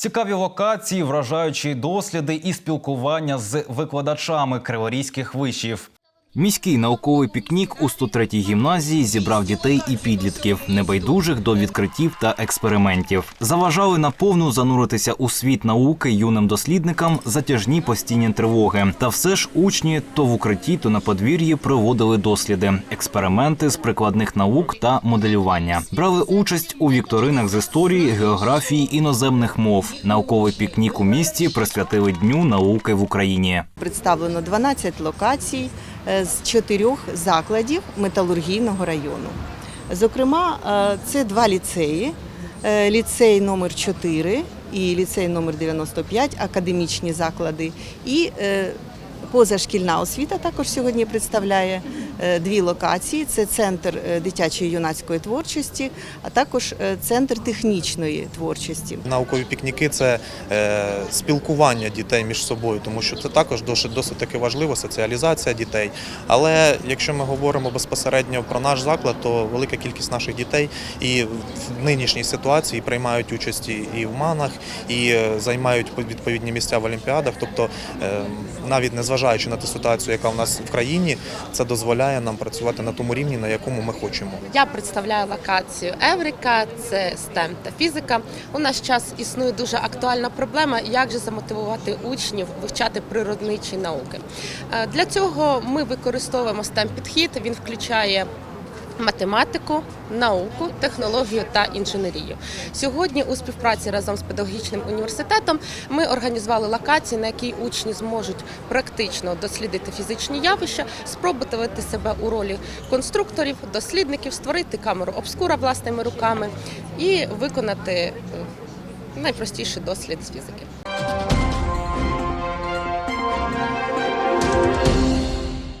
Цікаві локації, вражаючі досліди і спілкування з викладачами криворізьких вишів. Міський науковий пікнік у 103-й гімназії зібрав дітей і підлітків, небайдужих до відкриттів та експериментів. Заважали наповну зануритися у світ науки юним дослідникам затяжні постійні тривоги. Та все ж учні то в укритті, то на подвір'ї проводили досліди, експерименти з прикладних наук та моделювання. Брали участь у вікторинах з історії, географії, іноземних мов. Науковий пікнік у місті присвятили Дню науки в Україні. Представлено 12 локацій з чотирьох закладів металургійного району. Зокрема, е, це два ліцеї: Е, ліцей номер 4 і ліцей номер 95, академічні заклади. І е, позашкільна освіта також сьогодні представляє е, дві локації: це центр е, дитячої юнацької творчості, а також е, центр технічної творчості. Наукові пікніки це спілкування дітей між собою, тому що це також досить, досить таки важливо, соціалізація дітей. Але якщо ми говоримо безпосередньо про наш заклад, то велика кількість наших дітей і в нинішній ситуації приймають участь і- в манах, і займають відповідні місця в олімпіадах. Тобто, навіть незважаючи на ту ситуацію, яка в нас в країні, це дозволяє нам працювати на тому рівні, на якому ми хочемо. Я представляю локацію Еврика, це STEM та фізика. У наш час існує дуже актуальна проблема, як же замотивувати учнів вивчати природничі науки. Е, Для цього ми використовуємо STEM підхід. Він включає математику, науку, технологію та інженерію. Сьогодні у співпраці разом з педагогічним університетом ми організували локації, на якій учні зможуть практично дослідити фізичні явища, спробувати себе у ролі конструкторів, дослідників, створити камеру обскура власними руками і виконати е, найпростіший дослід з фізики.